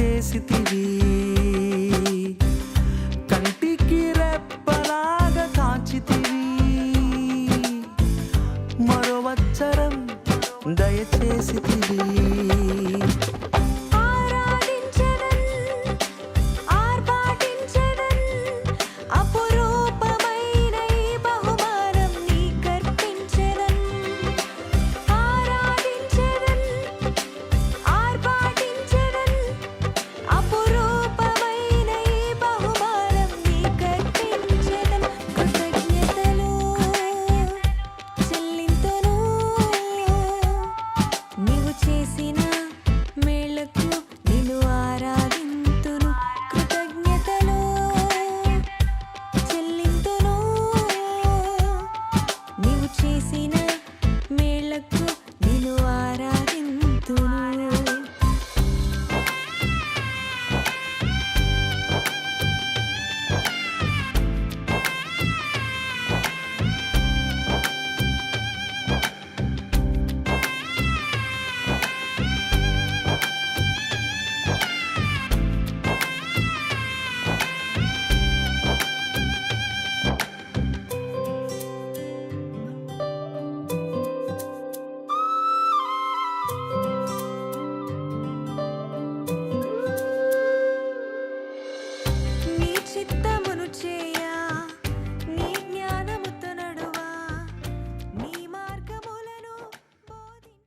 చేసితివి. కంటికి రెప్పలాగా కాచితివి. మరో వచ్చరం దయచేసితివి.